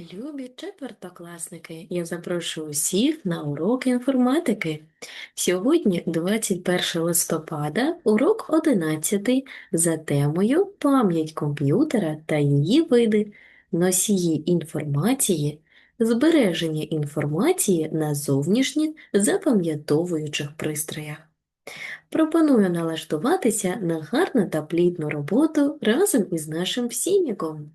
Любі четвертокласники, я запрошую усіх на урок інформатики. Сьогодні, 21 листопада, урок 11 за темою Пам'ять комп'ютера та її види, носії інформації, збереження інформації на зовнішніх запам'ятовуючих пристроях. Пропоную налаштуватися на гарну та плідну роботу разом із нашим всініком.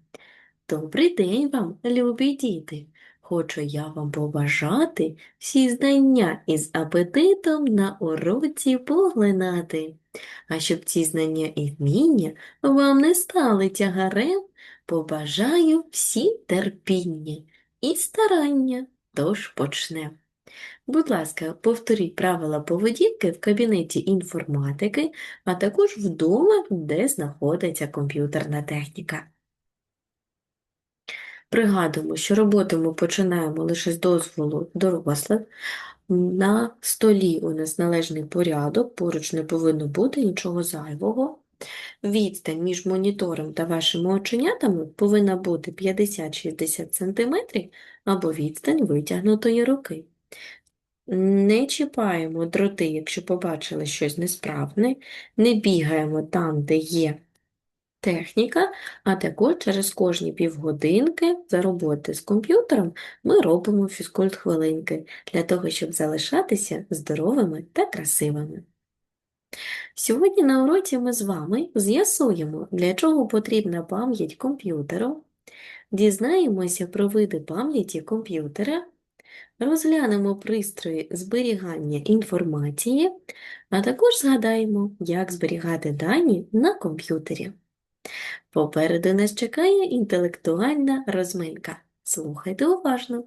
Добрий день вам, любі діти! Хочу я вам побажати всі знання із апетитом на уроці поглинати. А щоб ці знання і вміння вам не стали тягарем, побажаю всім терпіння і старання, тож почнемо. Будь ласка, повторіть правила поведінки в кабінеті інформатики, а також вдома, де знаходиться комп'ютерна техніка. Пригадуємо, що роботу ми починаємо лише з дозволу дорослих. На столі у нас належний порядок, поруч не повинно бути нічого зайвого. Відстань між монітором та вашими оченятами повинна бути 50-60 см або відстань витягнутої руки. Не чіпаємо дроти, якщо побачили щось несправне, не бігаємо там, де є техніка, а також через кожні півгодинки за роботи з комп'ютером ми робимо фізкульт-хвилинки для того, щоб залишатися здоровими та красивими. Сьогодні на уроці ми з вами з'ясуємо, для чого потрібна пам'ять комп'ютеру, дізнаємося про види пам'яті комп'ютера, розглянемо пристрої зберігання інформації, а також згадаємо, як зберігати дані на комп'ютері. Попереду нас чекає інтелектуальна розминка. Слухайте уважно.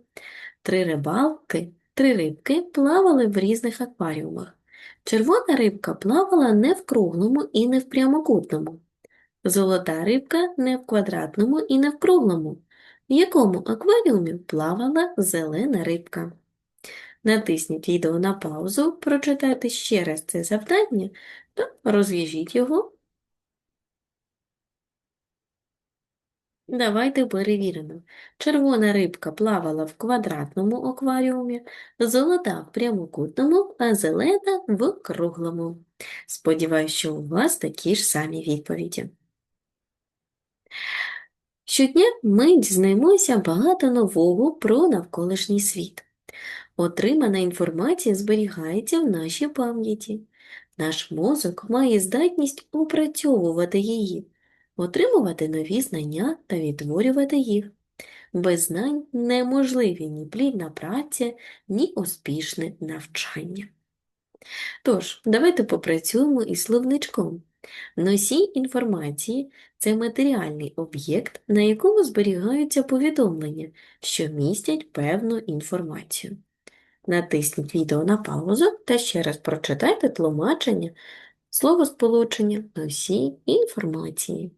Три рибалки, три рибки плавали в різних акваріумах. Червона рибка плавала не в круглому і не в прямокутному. Золота рибка не в квадратному і не в круглому. В якому акваріумі плавала зелена рибка? Натисніть відео на паузу, прочитайте ще раз це завдання та розв'яжіть його Давайте перевіримо. Червона рибка плавала в квадратному акваріумі, золота в прямокутному, а зелена в круглому. Сподіваюсь, що у вас такі ж самі відповіді. Щодня ми дізнаємося багато нового про навколишній світ. Отримана інформація зберігається в нашій пам'яті. Наш мозок має здатність опрацьовувати її отримувати нові знання та відтворювати їх. Без знань неможливі ні плідна праця, ні успішне навчання. Тож, давайте попрацюємо із словничком. Носій інформації це матеріальний об'єкт, на якому зберігаються повідомлення, що містять певну інформацію. Натисніть відео на паузу та ще раз прочитайте тлумачення словосполучення носій інформації.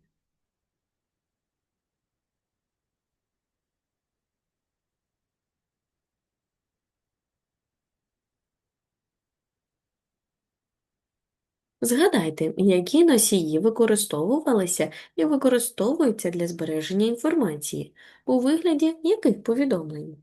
Згадайте, які носії використовувалися і використовуються для збереження інформації, у вигляді яких повідомлень.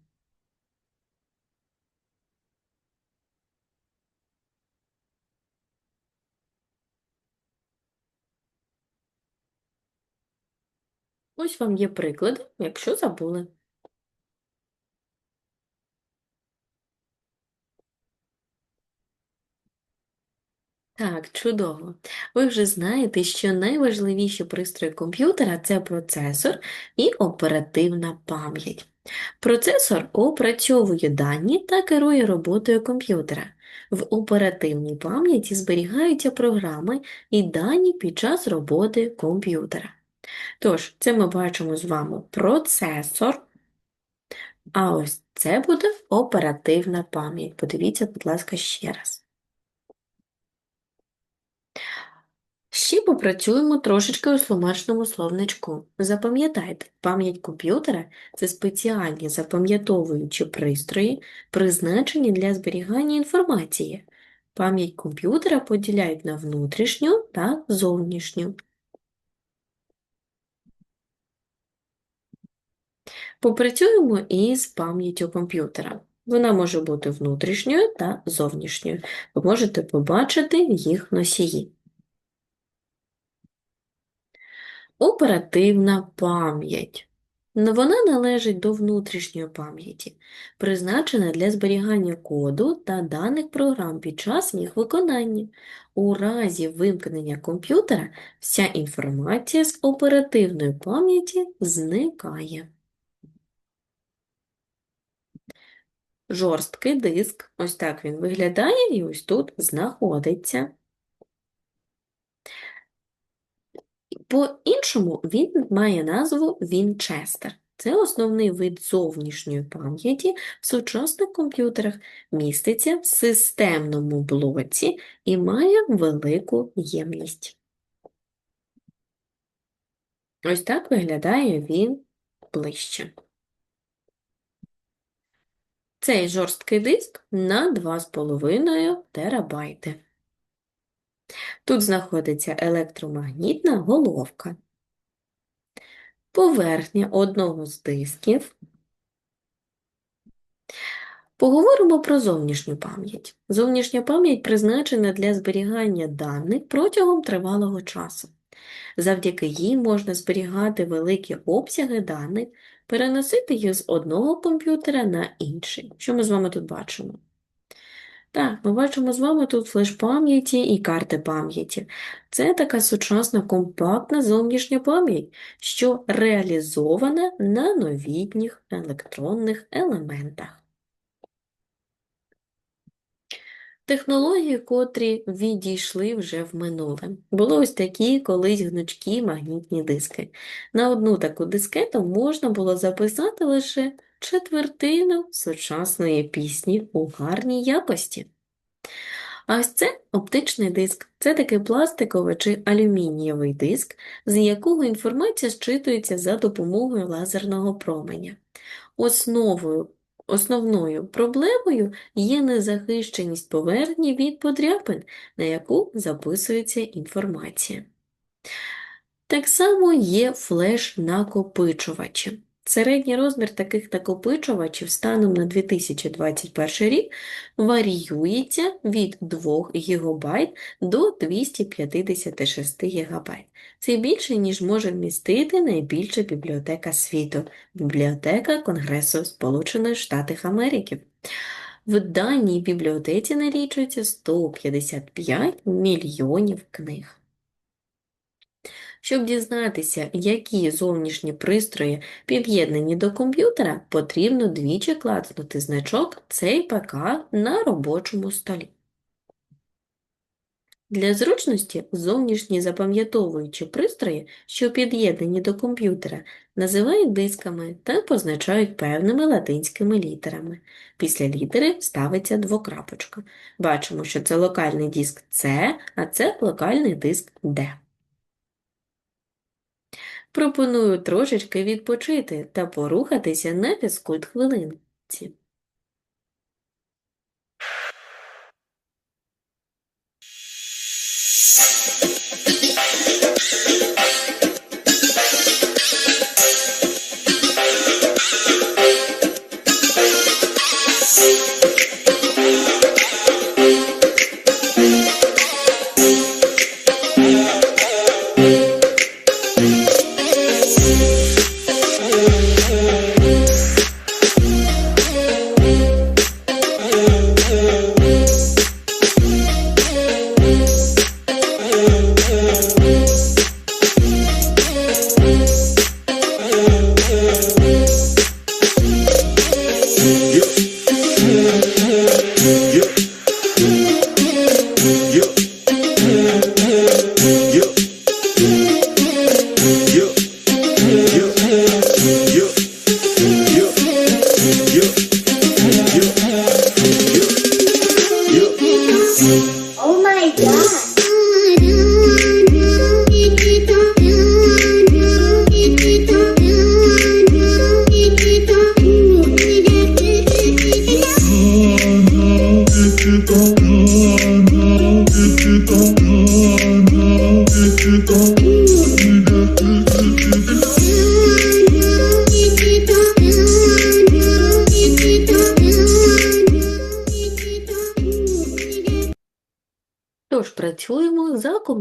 Ось вам є приклади, якщо забули. Так, чудово. Ви вже знаєте, що найважливіші пристрої комп'ютера це процесор і оперативна пам'ять. Процесор опрацьовує дані та керує роботою комп'ютера. В оперативній пам'яті зберігаються програми і дані під час роботи комп'ютера. Тож, це ми бачимо з вами процесор, а ось це буде оперативна пам'ять. Подивіться, будь ласка, ще раз. Ще попрацюємо трошечки у тлумачному словничку. Запам'ятайте, пам'ять комп'ютера це спеціальні запам'ятовуючі пристрої, призначені для зберігання інформації. Пам'ять комп'ютера поділяють на внутрішню та зовнішню. Попрацюємо із пам'яттю комп'ютера. Вона може бути внутрішньою та зовнішньою. Ви можете побачити їх носії. Оперативна пам'ять. Ну, Вона належить до внутрішньої пам'яті, призначена для зберігання коду та даних програм під час їх виконання. У разі вимкнення комп'ютера вся інформація з оперативної пам'яті зникає. Жорсткий диск, ось так він виглядає і ось тут знаходиться. По-іншому він має назву Вінчестер. Це основний вид зовнішньої пам'яті в сучасних комп'ютерах, міститься в системному блоці і має велику ємність. Ось так виглядає він ближче. Цей жорсткий диск на 2,5 терабайти. Тут знаходиться електромагнітна головка, поверхня одного з дисків. Поговоримо про зовнішню пам'ять. Зовнішня пам'ять призначена для зберігання даних протягом тривалого часу. Завдяки їй можна зберігати великі обсяги даних, переносити їх з одного комп'ютера на інший. Що ми з вами тут бачимо? Так, ми бачимо з вами тут флеш пам'яті і карти пам'яті. Це така сучасна компактна зовнішня пам'ять, що реалізована на новітніх електронних елементах. Технології, котрі відійшли вже в минуле. Були ось такі колись гнучкі магнітні диски. На одну таку дискету можна було записати лише четвертину сучасної пісні у гарній якості. А ось це оптичний диск. Це такий пластиковий чи алюмінієвий диск, з якого інформація зчитується за допомогою лазерного променя. Основою, основною проблемою є незахищеність поверхні від подряпин, на яку записується інформація. Так само є флеш-накопичувачі. Середній розмір таких накопичувачів станом на 2021 рік варіюється від 2 ГБ до 256 ГБ. Це більше, ніж може вмістити найбільша бібліотека світу – Бібліотека Конгресу Сполучених Штатів Америки. В даній бібліотеці налічується 155 мільйонів книг. Щоб дізнатися, які зовнішні пристрої під'єднані до комп'ютера, потрібно двічі клацнути значок «Цей ПК» на робочому столі. Для зручності зовнішні запам'ятовуючі пристрої, що під'єднані до комп'ютера, називають дисками та позначають певними латинськими літерами. Після літери ставиться двокрапочка. Бачимо, що це локальний диск С, а це локальний диск D. Пропоную трошечки відпочити та порухатися на фізкульт-хвилинці. працюємо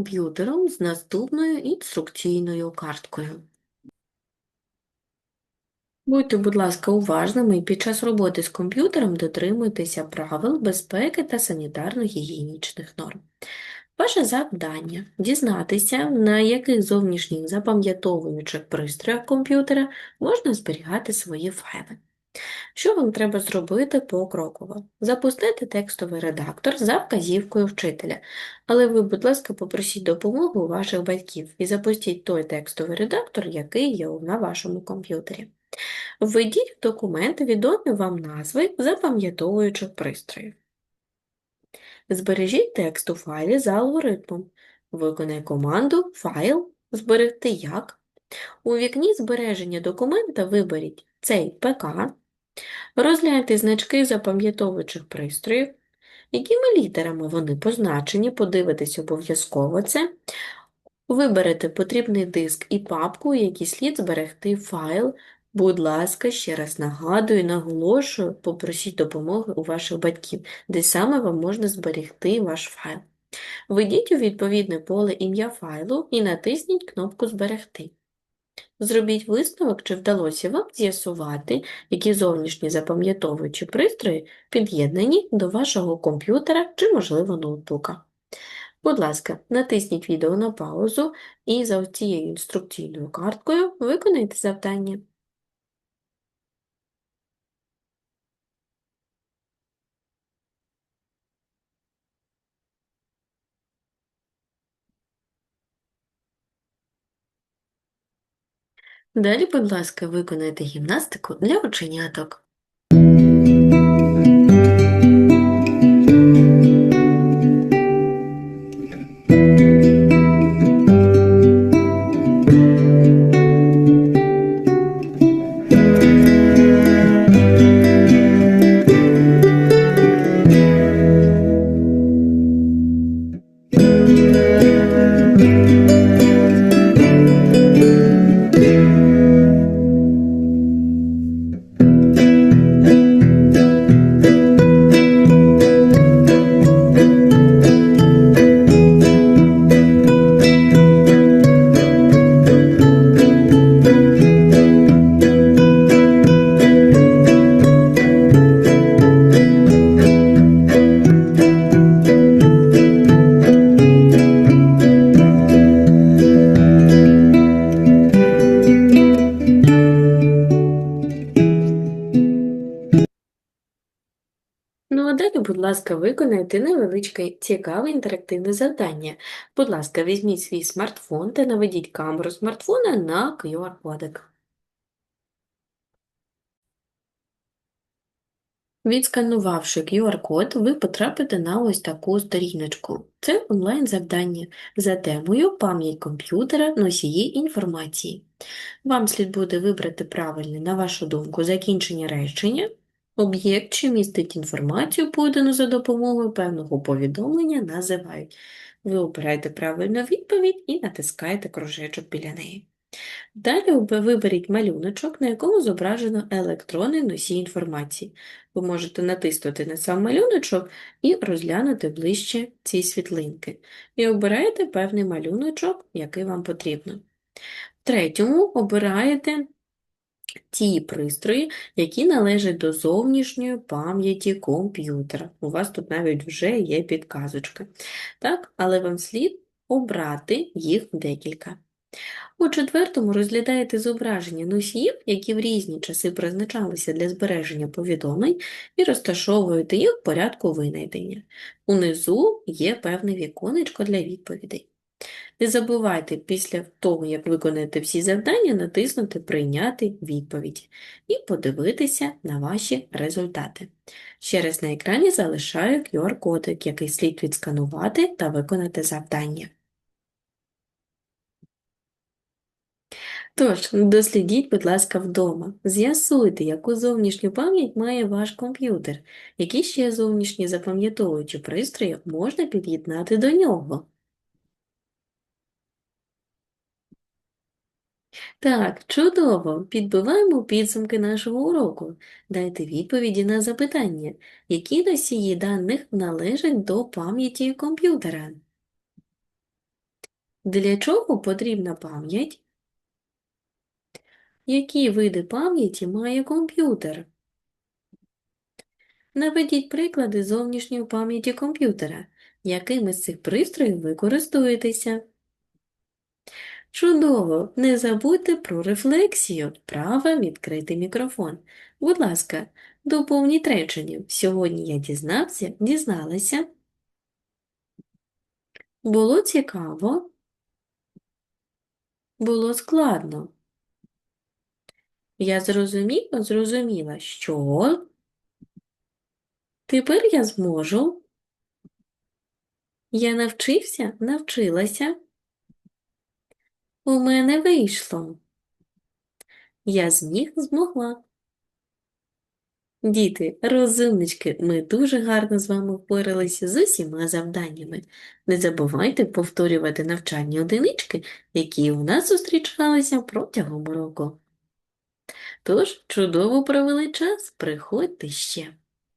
комп'ютером з наступною інструкційною карткою. Будьте, будь ласка, уважними і під час роботи з комп'ютером дотримуйтеся правил безпеки та санітарно-гігієнічних норм. Ваше завдання дізнатися, на яких зовнішніх запам'ятовуючих пристроях комп'ютера можна зберігати свої файли. Що вам треба зробити покроково? Запустити текстовий редактор за вказівкою вчителя, але ви, будь ласка, попросіть допомогу у ваших батьків і запустіть той текстовий редактор, який є на вашому комп'ютері. Введіть в документ відомі вам назви запам'ятовуючих пристроїв. Збережіть текст у файлі за алгоритмом. Виконай команду Файл Зберегти як. У вікні збереження документа виберіть цей ПК, розгляньте значки запам'ятовуючих пристроїв, якими літерами вони позначені, подивитесь обов'язково це. Виберете потрібний диск і папку, у якій слід зберегти файл. Будь ласка, ще раз нагадую, наголошую, попросіть допомоги у ваших батьків, де саме вам можна зберегти ваш файл. Введіть у відповідне поле ім'я файлу і натисніть кнопку Зберегти. Зробіть висновок, чи вдалося вам з'ясувати, які зовнішні запам'ятовуючі пристрої під'єднані до вашого комп'ютера чи, можливо, ноутбука. Будь ласка, натисніть відео на паузу і за цією інструкційною карткою виконайте завдання. Далі, будь ласка, виконайте гімнастику для оченяток. Ласка, виконайте невеличке цікаве інтерактивне завдання. Будь ласка, візьміть свій смартфон та наведіть камеру смартфона на QR-кодик. Відсканувавши QR-код, ви потрапите на ось таку сторіночку. Це онлайн-завдання за темою «Пам'ять комп'ютера, носії інформації». Вам слід буде вибрати правильне, на вашу думку, закінчення речення, об'єкт, що містить інформацію, подану за допомогою певного повідомлення, називають. Ви обираєте правильну відповідь і натискаєте кружечок біля неї. Далі виберіть малюночок, на якому зображено електронний носій інформації. Ви можете натиснути на сам малюночок і розглянути ближче ці світлинки. І обираєте певний малюночок, який вам потрібно. В третьому обираєте ті пристрої, які належать до зовнішньої пам'яті комп'ютера. У вас тут навіть вже є підказочка. Так? Але вам слід обрати їх декілька. У четвертому розглядаєте зображення носіїв, які в різні часи призначалися для збереження повідомлень, і розташовуєте їх в порядку винайдення. Унизу є певне віконечко для відповідей. Не забувайте після того, як виконаєте всі завдання, натиснути Прийняти відповідь і подивитися на ваші результати. Ще раз на екрані залишаю QR-кодик, який слід відсканувати та виконати завдання. Тож, дослідіть, будь ласка, вдома. З'ясуйте, яку зовнішню пам'ять має ваш комп'ютер, які ще зовнішні запам'ятовуючі пристрої можна під'єднати до нього. Так, чудово! Підбиваємо підсумки нашого уроку. Дайте відповіді на запитання, які носії даних належать до пам'яті комп'ютера. Для чого потрібна пам'ять? Які види пам'яті має комп'ютер? Наведіть приклади зовнішньої пам'яті комп'ютера. Якими з цих пристроїв ви користуєтеся? Чудово! Не забудьте про рефлексію. Право відкрити мікрофон. Будь ласка, доповніть речення. Сьогодні я дізнався, дізналася. Було цікаво. Було складно. Я зрозуміла, зрозуміла, що тепер я зможу. Я навчився, навчилася. У мене вийшло. Я зміг, змогла. Діти, розумнички, ми дуже гарно з вами впоралися з усіма завданнями. Не забувайте повторювати навчальні одинички, які у нас зустрічалися протягом року. Тож, чудово провели час, приходьте ще.